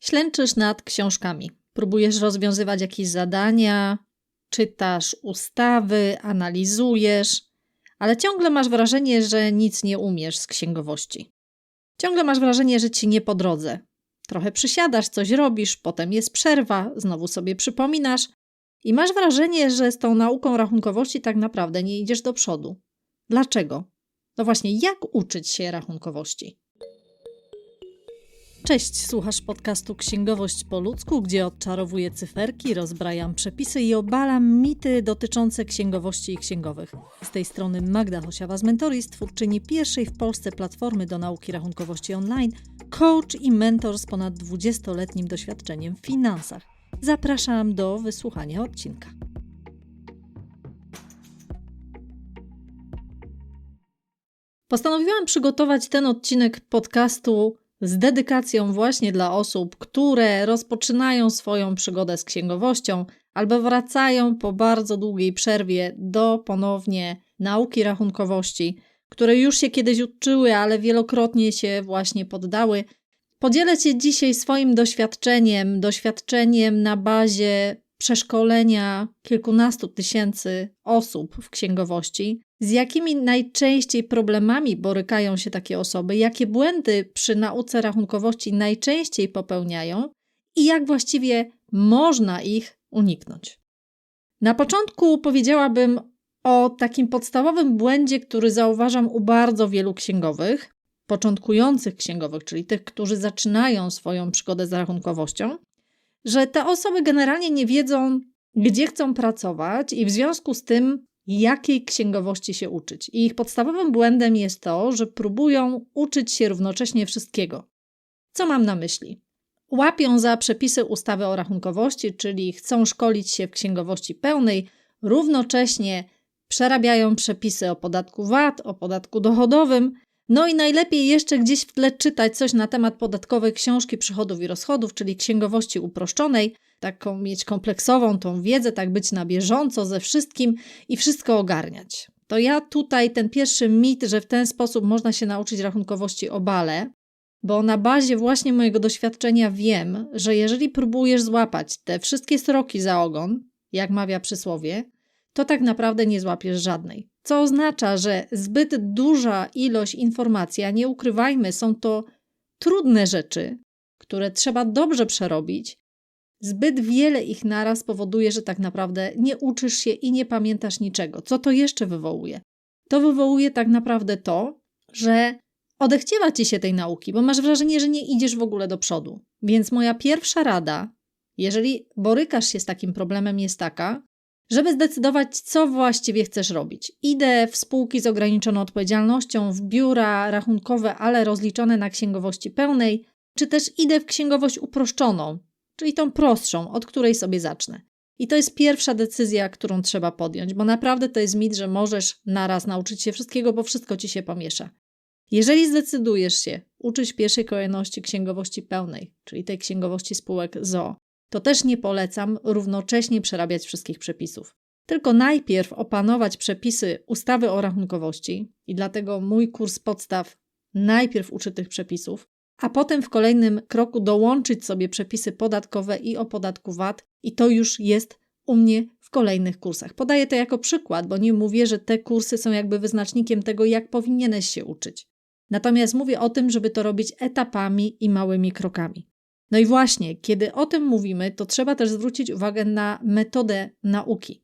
Ślęczysz nad książkami, próbujesz rozwiązywać jakieś zadania, czytasz ustawy, analizujesz, ale ciągle masz wrażenie, że nic nie umiesz z księgowości. Ciągle masz wrażenie, że ci nie po drodze. Trochę przysiadasz, coś robisz, potem jest przerwa, znowu sobie przypominasz i masz wrażenie, że z tą nauką rachunkowości tak naprawdę nie idziesz do przodu. Dlaczego? No właśnie, jak uczyć się rachunkowości? Cześć, słuchasz podcastu Księgowość po ludzku, gdzie odczarowuję cyferki, rozbrajam przepisy i obalam mity dotyczące księgowości i księgowych. Z tej strony Magda Hosiawa z Mentoris, twórczyni pierwszej w Polsce platformy do nauki rachunkowości online, coach i mentor z ponad 20-letnim doświadczeniem w finansach. Zapraszam do wysłuchania odcinka. Postanowiłam przygotować ten odcinek podcastu z dedykacją właśnie dla osób, które rozpoczynają swoją przygodę z księgowością albo wracają po bardzo długiej przerwie do ponownie nauki rachunkowości, które już się kiedyś uczyły, ale wielokrotnie się właśnie poddały. Podzielę się dzisiaj swoim doświadczeniem, doświadczeniem na bazie przeszkolenia kilkunastu tysięcy osób w księgowości, z jakimi najczęściej problemami borykają się takie osoby, jakie błędy przy nauce rachunkowości najczęściej popełniają i jak właściwie można ich uniknąć. Na początku powiedziałabym o takim podstawowym błędzie, który zauważam u bardzo wielu księgowych, początkujących księgowych, czyli tych, którzy zaczynają swoją przygodę z rachunkowością, że te osoby generalnie nie wiedzą, gdzie chcą pracować i w związku z tym jakiej księgowości się uczyć. I ich podstawowym błędem jest to, że próbują uczyć się równocześnie wszystkiego. Co mam na myśli? Łapią za przepisy ustawy o rachunkowości, czyli chcą szkolić się w księgowości pełnej, równocześnie przerabiają przepisy o podatku VAT, o podatku dochodowym, no i najlepiej jeszcze gdzieś w tle czytać coś na temat podatkowej książki przychodów i rozchodów, czyli księgowości uproszczonej, taką mieć kompleksową tą wiedzę, tak być na bieżąco ze wszystkim i wszystko ogarniać. To ja tutaj ten pierwszy mit, że w ten sposób można się nauczyć rachunkowości obale, bo na bazie właśnie mojego doświadczenia wiem, że jeżeli próbujesz złapać te wszystkie sroki za ogon, jak mawia przysłowie, to tak naprawdę nie złapiesz żadnej. Co oznacza, że zbyt duża ilość informacji, a nie ukrywajmy, są to trudne rzeczy, które trzeba dobrze przerobić. Zbyt wiele ich naraz powoduje, że tak naprawdę nie uczysz się i nie pamiętasz niczego. Co to jeszcze wywołuje? To wywołuje tak naprawdę to, że odechciewa ci się tej nauki, bo masz wrażenie, że nie idziesz w ogóle do przodu. Więc moja pierwsza rada, jeżeli borykasz się z takim problemem, jest taka, żeby zdecydować, co właściwie chcesz robić. Idę w spółki z ograniczoną odpowiedzialnością, w biura rachunkowe, ale rozliczone na księgowości pełnej, czy też idę w księgowość uproszczoną, czyli tą prostszą, od której sobie zacznę. I to jest pierwsza decyzja, którą trzeba podjąć, bo naprawdę to jest mit, że możesz naraz nauczyć się wszystkiego, bo wszystko ci się pomiesza. Jeżeli zdecydujesz się uczyć pierwszej kolejności księgowości pełnej, czyli tej księgowości spółek ZO, to też nie polecam równocześnie przerabiać wszystkich przepisów. Tylko najpierw opanować przepisy ustawy o rachunkowości i dlatego mój kurs podstaw najpierw uczy tych przepisów, a potem w kolejnym kroku dołączyć sobie przepisy podatkowe i o podatku VAT i to już jest u mnie w kolejnych kursach. Podaję to jako przykład, bo nie mówię, że te kursy są jakby wyznacznikiem tego, jak powinieneś się uczyć. Natomiast mówię o tym, żeby to robić etapami i małymi krokami. No i właśnie, kiedy o tym mówimy, to trzeba też zwrócić uwagę na metodę nauki.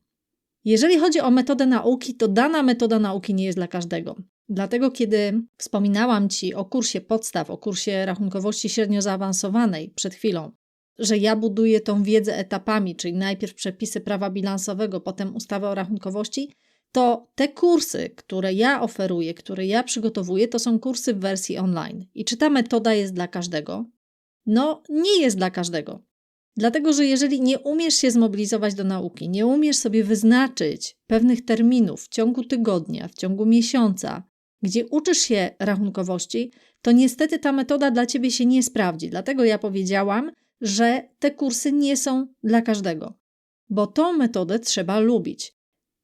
Jeżeli chodzi o metodę nauki, to dana metoda nauki nie jest dla każdego. Dlatego, kiedy wspominałam Ci o kursie podstaw, o kursie rachunkowości średnio zaawansowanej przed chwilą, że ja buduję tą wiedzę etapami, czyli najpierw przepisy prawa bilansowego, potem ustawę o rachunkowości, to te kursy, które ja oferuję, które ja przygotowuję, to są kursy w wersji online. I czy ta metoda jest dla każdego? No, nie jest dla każdego. Dlatego, że jeżeli nie umiesz się zmobilizować do nauki, nie umiesz sobie wyznaczyć pewnych terminów w ciągu tygodnia, w ciągu miesiąca, gdzie uczysz się rachunkowości, to niestety ta metoda dla ciebie się nie sprawdzi. Dlatego ja powiedziałam, że te kursy nie są dla każdego, bo tą metodę trzeba lubić.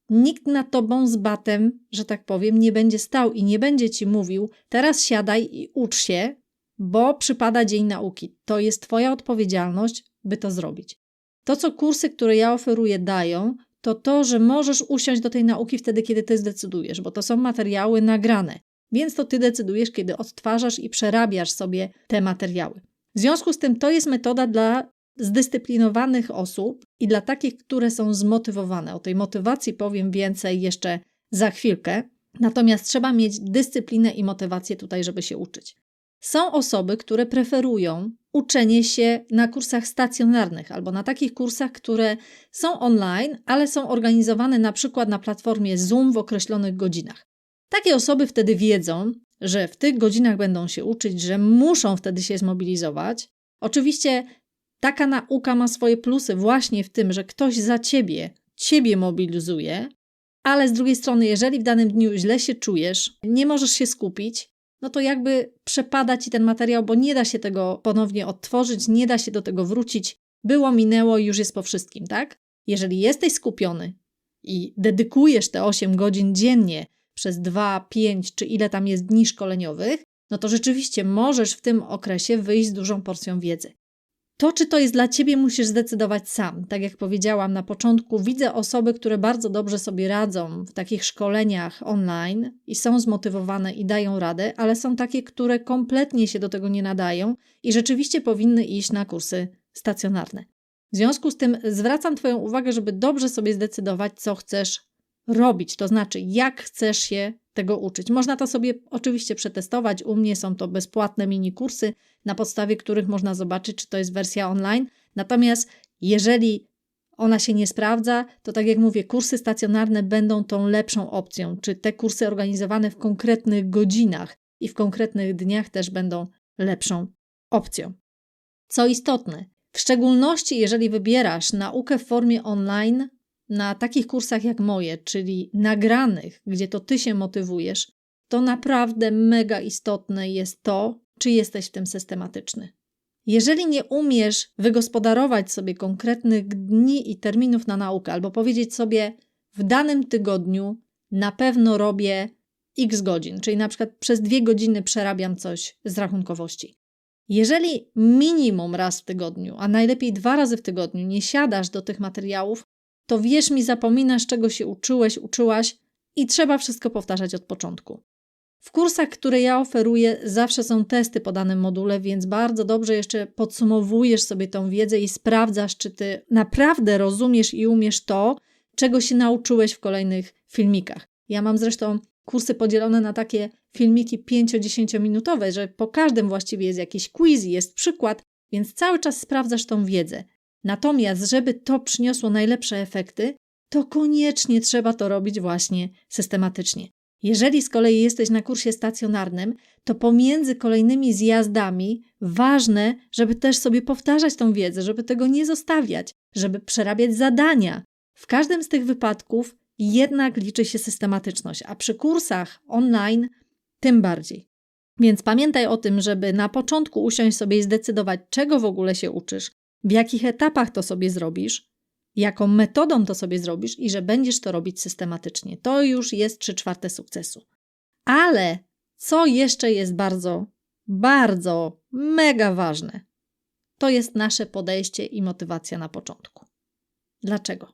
Nikt nad tobą z batem, że tak powiem, nie będzie stał i nie będzie ci mówił: teraz siadaj i ucz się, bo przypada dzień nauki. To jest Twoja odpowiedzialność, by to zrobić. To, co kursy, które ja oferuję, dają, to to, że możesz usiąść do tej nauki wtedy, kiedy ty zdecydujesz, bo to są materiały nagrane. Więc to ty decydujesz, kiedy odtwarzasz i przerabiasz sobie te materiały. W związku z tym to jest metoda dla zdyscyplinowanych osób i dla takich, które są zmotywowane. O tej motywacji powiem więcej jeszcze za chwilkę. Natomiast trzeba mieć dyscyplinę i motywację tutaj, żeby się uczyć. Są osoby, które preferują uczenie się na kursach stacjonarnych albo na takich kursach, które są online, ale są organizowane na przykład na platformie Zoom w określonych godzinach. Takie osoby wtedy wiedzą, że w tych godzinach będą się uczyć, że muszą wtedy się zmobilizować. Oczywiście taka nauka ma swoje plusy właśnie w tym, że ktoś za ciebie, ciebie mobilizuje, ale z drugiej strony, jeżeli w danym dniu źle się czujesz, nie możesz się skupić, no to jakby przepada ci ten materiał, bo nie da się tego ponownie odtworzyć, nie da się do tego wrócić. Było, minęło i już jest po wszystkim, tak? Jeżeli jesteś skupiony i dedykujesz te 8 godzin dziennie przez 2, 5 czy ile tam jest dni szkoleniowych, no to rzeczywiście możesz w tym okresie wyjść z dużą porcją wiedzy. To, czy to jest dla ciebie, musisz zdecydować sam. Tak jak powiedziałam na początku, widzę osoby, które bardzo dobrze sobie radzą w takich szkoleniach online i są zmotywowane i dają radę, ale są takie, które kompletnie się do tego nie nadają i rzeczywiście powinny iść na kursy stacjonarne. W związku z tym zwracam Twoją uwagę, żeby dobrze sobie zdecydować, co chcesz robić, to znaczy jak chcesz się tego uczyć. Można to sobie oczywiście przetestować. U mnie są to bezpłatne mini kursy, na podstawie których można zobaczyć, czy to jest wersja online. Natomiast jeżeli ona się nie sprawdza, to tak jak mówię, kursy stacjonarne będą tą lepszą opcją. Czy te kursy organizowane w konkretnych godzinach i w konkretnych dniach też będą lepszą opcją. Co istotne, w szczególności jeżeli wybierasz naukę w formie online, na takich kursach jak moje, czyli nagranych, gdzie to ty się motywujesz, to naprawdę mega istotne jest to, czy jesteś w tym systematyczny. Jeżeli nie umiesz wygospodarować sobie konkretnych dni i terminów na naukę, albo powiedzieć sobie, w danym tygodniu na pewno robię x godzin, czyli na przykład przez dwie godziny przerabiam coś z rachunkowości. Jeżeli minimum raz w tygodniu, a najlepiej dwa razy w tygodniu nie siadasz do tych materiałów, to wierz mi, zapominasz, czego się uczyłeś, uczyłaś i trzeba wszystko powtarzać od początku. W kursach, które ja oferuję, zawsze są testy po danym module, więc bardzo dobrze jeszcze podsumowujesz sobie tą wiedzę i sprawdzasz, czy ty naprawdę rozumiesz i umiesz to, czego się nauczyłeś w kolejnych filmikach. Ja mam zresztą kursy podzielone na takie filmiki 5-10 minutowe, że po każdym właściwie jest jakiś quiz, jest przykład, więc cały czas sprawdzasz tą wiedzę. Natomiast, żeby to przyniosło najlepsze efekty, to koniecznie trzeba to robić właśnie systematycznie. Jeżeli z kolei jesteś na kursie stacjonarnym, to pomiędzy kolejnymi zjazdami ważne, żeby też sobie powtarzać tą wiedzę, żeby tego nie zostawiać, żeby przerabiać zadania. W każdym z tych wypadków jednak liczy się systematyczność, a przy kursach online tym bardziej. Więc pamiętaj o tym, żeby na początku usiąść sobie i zdecydować, czego w ogóle się uczysz, w jakich etapach to sobie zrobisz, jaką metodą to sobie zrobisz i że będziesz to robić systematycznie. To już jest trzy czwarte sukcesu. Ale co jeszcze jest bardzo, bardzo, mega ważne, to jest nasze podejście i motywacja na początku. Dlaczego?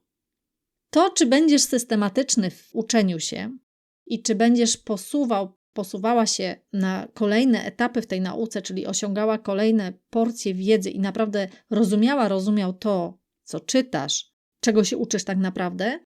To, czy będziesz systematyczny w uczeniu się i czy będziesz posuwał posuwała się na kolejne etapy w tej nauce, czyli osiągała kolejne porcje wiedzy i naprawdę rozumiała, rozumiał to, co czytasz, czego się uczysz tak naprawdę,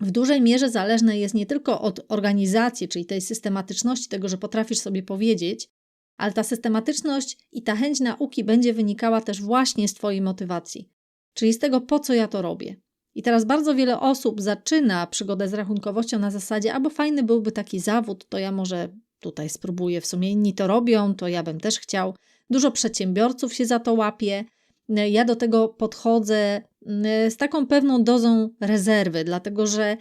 w dużej mierze zależne jest nie tylko od organizacji, czyli tej systematyczności, tego, że potrafisz sobie powiedzieć, ale ta systematyczność i ta chęć nauki będzie wynikała też właśnie z Twojej motywacji, czyli z tego, po co ja to robię. I teraz bardzo wiele osób zaczyna przygodę z rachunkowością na zasadzie, albo fajny byłby taki zawód, to ja może tutaj spróbuję. W sumie inni to robią, to ja bym też chciał. Dużo przedsiębiorców się za to łapie. Ja do tego podchodzę mm, z taką pewną dozą rezerwy, dlatego że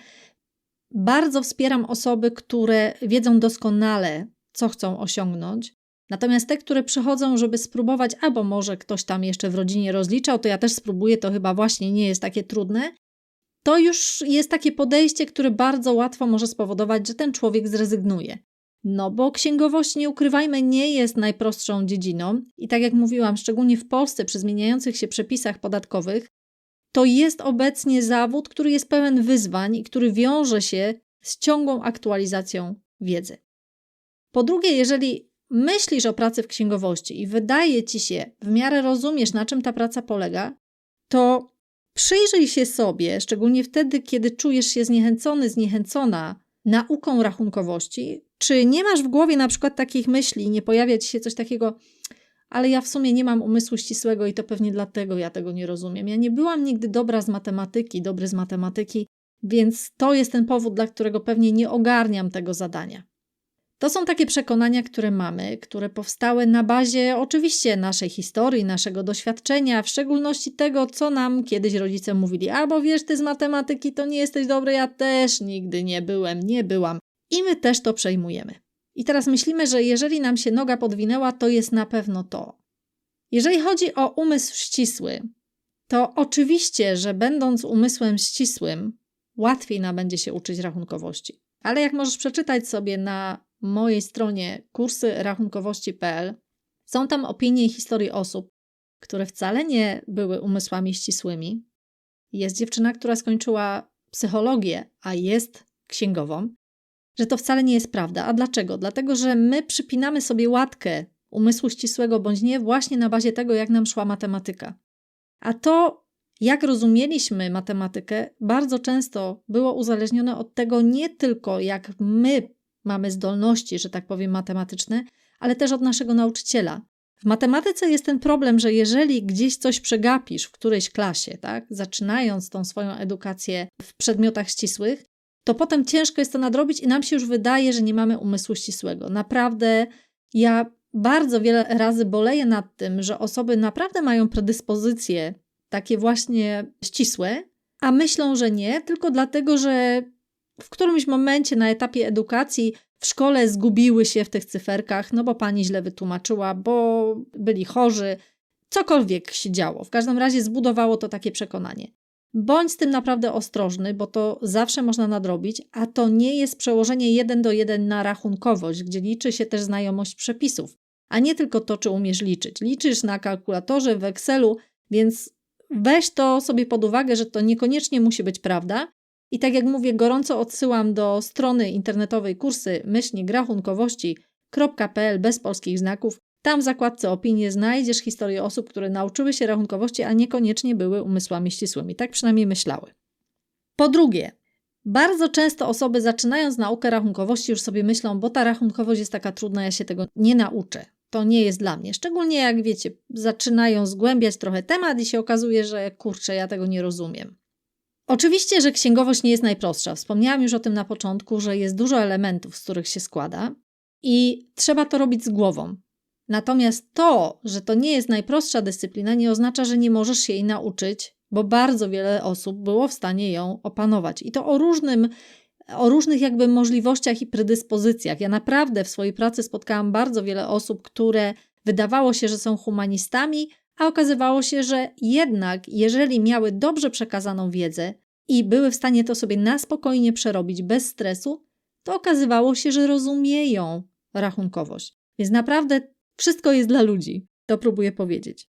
bardzo wspieram osoby, które wiedzą doskonale, co chcą osiągnąć. Natomiast te, które przychodzą, żeby spróbować, albo może ktoś tam jeszcze w rodzinie rozliczał, to ja też spróbuję, to chyba właśnie nie jest takie trudne. To już jest takie podejście, które bardzo łatwo może spowodować, że ten człowiek zrezygnuje. No bo księgowość, nie ukrywajmy, nie jest najprostszą dziedziną i tak jak mówiłam, szczególnie w Polsce przy zmieniających się przepisach podatkowych, to jest obecnie zawód, który jest pełen wyzwań i który wiąże się z ciągłą aktualizacją wiedzy. Po drugie, jeżeli myślisz o pracy w księgowości i wydaje ci się, w miarę rozumiesz, na czym ta praca polega, to przyjrzyj się sobie, szczególnie wtedy, kiedy czujesz się zniechęcony, zniechęcona nauką rachunkowości, czy nie masz w głowie na przykład takich myśli, nie pojawia ci się coś takiego, ale ja w sumie nie mam umysłu ścisłego i to pewnie dlatego ja tego nie rozumiem. Ja nie byłam nigdy dobra z matematyki, dobry z matematyki, więc to jest ten powód, dla którego pewnie nie ogarniam tego zadania. To są takie przekonania, które mamy, które powstały na bazie oczywiście naszej historii, naszego doświadczenia, w szczególności tego, co nam kiedyś rodzice mówili. Albo wiesz, ty z matematyki to nie jesteś dobry, ja też nigdy nie byłem, nie byłam. I my też to przejmujemy. I teraz myślimy, że jeżeli nam się noga podwinęła, to jest na pewno to. Jeżeli chodzi o umysł ścisły, to oczywiście, że będąc umysłem ścisłym, łatwiej nam będzie się uczyć rachunkowości. Ale jak możesz przeczytać sobie na mojej stronie kursyrachunkowości.pl, są tam opinie i historie osób, które wcale nie były umysłami ścisłymi. Jest dziewczyna, która skończyła psychologię, a jest księgową, że to wcale nie jest prawda. A dlaczego? Dlatego, że my przypinamy sobie łatkę umysłu ścisłego bądź nie właśnie na bazie tego, jak nam szła matematyka. A to, jak rozumieliśmy matematykę, bardzo często było uzależnione od tego nie tylko, jak my mamy zdolności, że tak powiem, matematyczne, ale też od naszego nauczyciela. W matematyce jest ten problem, że jeżeli gdzieś coś przegapisz w którejś klasie, tak, zaczynając tą swoją edukację w przedmiotach ścisłych, to potem ciężko jest to nadrobić i nam się już wydaje, że nie mamy umysłu ścisłego. Naprawdę ja bardzo wiele razy boleję nad tym, że osoby naprawdę mają predyspozycje takie właśnie ścisłe, a myślą, że nie, tylko dlatego, że w którymś momencie na etapie edukacji w szkole zgubiły się w tych cyferkach, no bo pani źle wytłumaczyła, bo byli chorzy, cokolwiek się działo. W każdym razie zbudowało to takie przekonanie. Bądź z tym naprawdę ostrożny, bo to zawsze można nadrobić, a to nie jest przełożenie jeden do jeden na rachunkowość, gdzie liczy się też znajomość przepisów, a nie tylko to, czy umiesz liczyć. Liczysz na kalkulatorze, w Excelu, więc weź to sobie pod uwagę, że to niekoniecznie musi być prawda. I tak jak mówię, gorąco odsyłam do strony internetowej kursy myślnik rachunkowości.pl bez polskich znaków, tam w zakładce opinie znajdziesz historię osób, które nauczyły się rachunkowości, a niekoniecznie były umysłami ścisłymi. Tak przynajmniej myślały. Po drugie, bardzo często osoby zaczynając naukę rachunkowości już sobie myślą, bo ta rachunkowość jest taka trudna, ja się tego nie nauczę. To nie jest dla mnie. Szczególnie jak wiecie, zaczynają zgłębiać trochę temat i się okazuje, że kurczę, ja tego nie rozumiem. Oczywiście, że księgowość nie jest najprostsza. Wspomniałam już o tym na początku, że jest dużo elementów, z których się składa i trzeba to robić z głową. Natomiast to, że to nie jest najprostsza dyscyplina, nie oznacza, że nie możesz się jej nauczyć, bo bardzo wiele osób było w stanie ją opanować. I to o różnym, o różnych jakby możliwościach i predyspozycjach. Ja naprawdę w swojej pracy spotkałam bardzo wiele osób, które wydawało się, że są humanistami, a okazywało się, że jednak, jeżeli miały dobrze przekazaną wiedzę i były w stanie to sobie na spokojnie przerobić bez stresu, to okazywało się, że rozumieją rachunkowość. Więc naprawdę wszystko jest dla ludzi, to próbuję powiedzieć.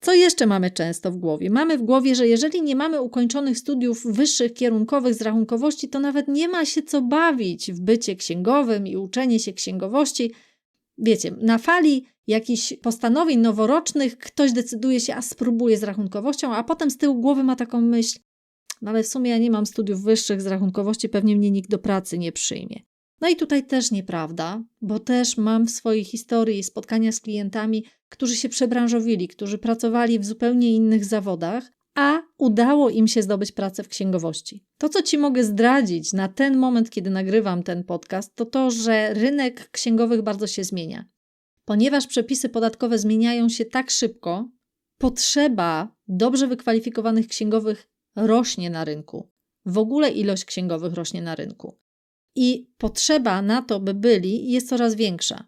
Co jeszcze mamy często w głowie? Mamy w głowie, że jeżeli nie mamy ukończonych studiów wyższych kierunkowych z rachunkowości, to nawet nie ma się co bawić w bycie księgowym i uczenie się księgowości. Wiecie, na fali jakichś postanowień noworocznych ktoś decyduje się, a spróbuje z rachunkowością, a potem z tyłu głowy ma taką myśl, no ale w sumie ja nie mam studiów wyższych z rachunkowości, pewnie mnie nikt do pracy nie przyjmie. No i tutaj też nieprawda, bo też mam w swojej historii spotkania z klientami, którzy się przebranżowili, którzy pracowali w zupełnie innych zawodach, a udało im się zdobyć pracę w księgowości. To, co Ci mogę zdradzić na ten moment, kiedy nagrywam ten podcast, to to, że rynek księgowych bardzo się zmienia. Ponieważ przepisy podatkowe zmieniają się tak szybko, potrzeba dobrze wykwalifikowanych księgowych rośnie na rynku. W ogóle ilość księgowych rośnie na rynku i potrzeba na to, by byli, jest coraz większa.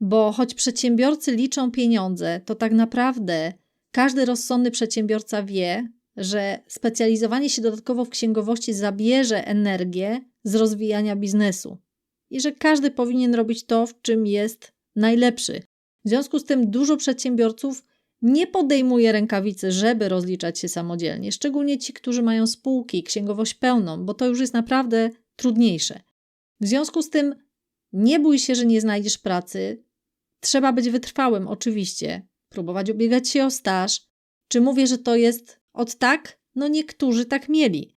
Bo choć przedsiębiorcy liczą pieniądze, to tak naprawdę każdy rozsądny przedsiębiorca wie, że specjalizowanie się dodatkowo w księgowości zabierze energię z rozwijania biznesu. i że każdy powinien robić to, w czym jest najlepszy. W związku z tym dużo przedsiębiorców nie podejmuje rękawicy, żeby rozliczać się samodzielnie, szczególnie ci, którzy mają spółki, księgowość pełną, bo to już jest naprawdę trudniejsze. W związku z tym nie bój się, że nie znajdziesz pracy. Trzeba być wytrwałym, oczywiście, próbować ubiegać się o staż. Czy mówię, że to jest od tak? No niektórzy tak mieli,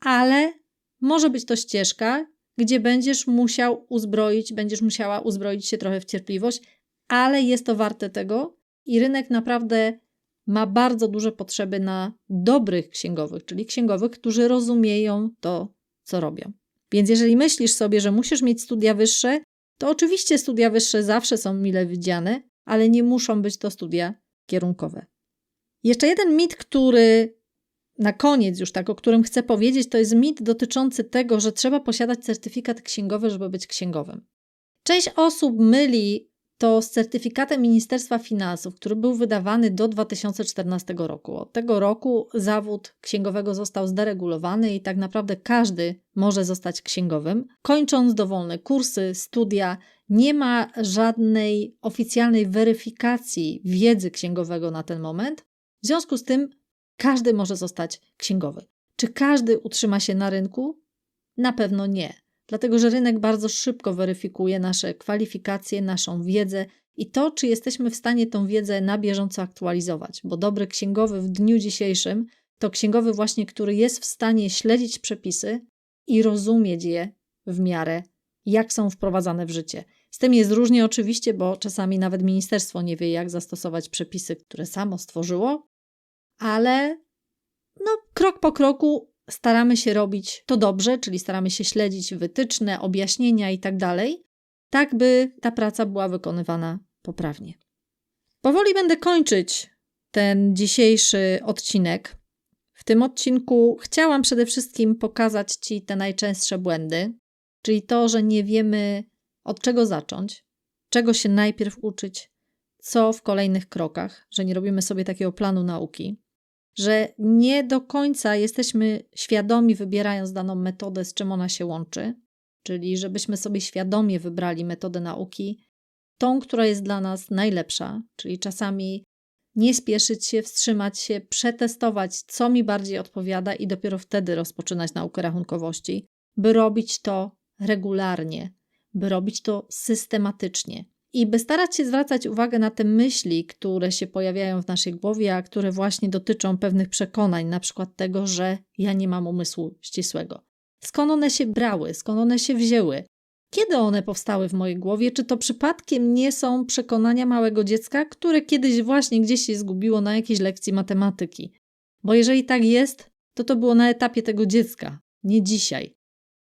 ale może być to ścieżka, gdzie będziesz musiał uzbroić, będziesz musiała uzbroić się trochę w cierpliwość, ale jest to warte tego i rynek naprawdę ma bardzo duże potrzeby na dobrych księgowych, czyli księgowych, którzy rozumieją to, co robią. Więc jeżeli myślisz sobie, że musisz mieć studia wyższe, to oczywiście studia wyższe zawsze są mile widziane, ale nie muszą być to studia kierunkowe. Jeszcze jeden mit, który na koniec już tak, o którym chcę powiedzieć, to jest mit dotyczący tego, że trzeba posiadać certyfikat księgowy, żeby być księgowym. Część osób myli to z certyfikatem Ministerstwa Finansów, który był wydawany do 2014 roku. Od tego roku zawód księgowego został zderegulowany i tak naprawdę każdy może zostać księgowym. Kończąc dowolne kursy, studia, nie ma żadnej oficjalnej weryfikacji wiedzy księgowego na ten moment. W związku z tym każdy może zostać księgowy. Czy każdy utrzyma się na rynku? Na pewno nie, dlatego że rynek bardzo szybko weryfikuje nasze kwalifikacje, naszą wiedzę i to, czy jesteśmy w stanie tą wiedzę na bieżąco aktualizować, bo dobry księgowy w dniu dzisiejszym to księgowy właśnie, który jest w stanie śledzić przepisy i rozumieć je w miarę, jak są wprowadzane w życie. Z tym jest różnie oczywiście, bo czasami nawet ministerstwo nie wie, jak zastosować przepisy, które samo stworzyło, ale no, krok po kroku staramy się robić to dobrze, czyli staramy się śledzić wytyczne, objaśnienia i tak tak by ta praca była wykonywana poprawnie. Powoli będę kończyć ten dzisiejszy odcinek. W tym odcinku chciałam przede wszystkim pokazać Ci te najczęstsze błędy, czyli to, że nie wiemy od czego zacząć, czego się najpierw uczyć, co w kolejnych krokach, że nie robimy sobie takiego planu nauki że nie do końca jesteśmy świadomi, wybierając daną metodę, z czym ona się łączy, czyli żebyśmy sobie świadomie wybrali metodę nauki, tą, która jest dla nas najlepsza, czyli czasami nie spieszyć się, wstrzymać się, przetestować, co mi bardziej odpowiada i dopiero wtedy rozpoczynać naukę rachunkowości, by robić to regularnie, by robić to systematycznie. I by starać się zwracać uwagę na te myśli, które się pojawiają w naszej głowie, a które właśnie dotyczą pewnych przekonań, na przykład tego, że ja nie mam umysłu ścisłego. Skąd one się brały, skąd one się wzięły? Kiedy one powstały w mojej głowie? Czy to przypadkiem nie są przekonania małego dziecka, które kiedyś właśnie gdzieś się zgubiło na jakiejś lekcji matematyki? Bo jeżeli tak jest, to to było na etapie tego dziecka, nie dzisiaj.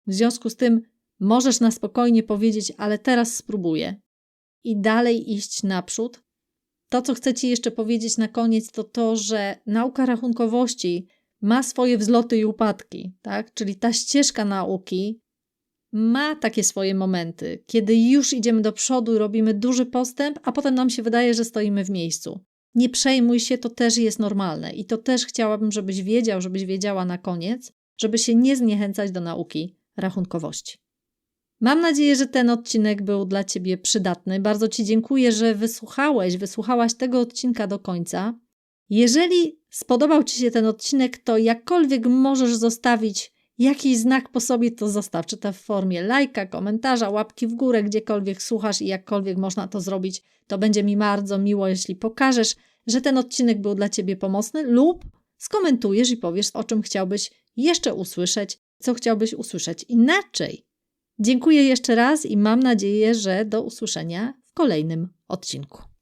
W związku z tym możesz na spokojnie powiedzieć, ale teraz spróbuję, i dalej iść naprzód. To, co chcę Ci jeszcze powiedzieć na koniec, to to, że nauka rachunkowości ma swoje wzloty i upadki, tak? Czyli ta ścieżka nauki ma takie swoje momenty, kiedy już idziemy do przodu, robimy duży postęp, a potem nam się wydaje, że stoimy w miejscu. Nie przejmuj się, to też jest normalne i to też chciałabym, żebyś wiedział, żebyś wiedziała na koniec, żeby się nie zniechęcać do nauki rachunkowości. Mam nadzieję, że ten odcinek był dla Ciebie przydatny. Bardzo Ci dziękuję, że wysłuchałeś, wysłuchałaś tego odcinka do końca. Jeżeli spodobał Ci się ten odcinek, to jakkolwiek możesz zostawić jakiś znak po sobie, to zostaw, czy to w formie lajka, komentarza, łapki w górę, gdziekolwiek słuchasz i jakkolwiek można to zrobić, to będzie mi bardzo miło, jeśli pokażesz, że ten odcinek był dla Ciebie pomocny lub skomentujesz i powiesz, o czym chciałbyś jeszcze usłyszeć, co chciałbyś usłyszeć inaczej. Dziękuję jeszcze raz i mam nadzieję, że do usłyszenia w kolejnym odcinku.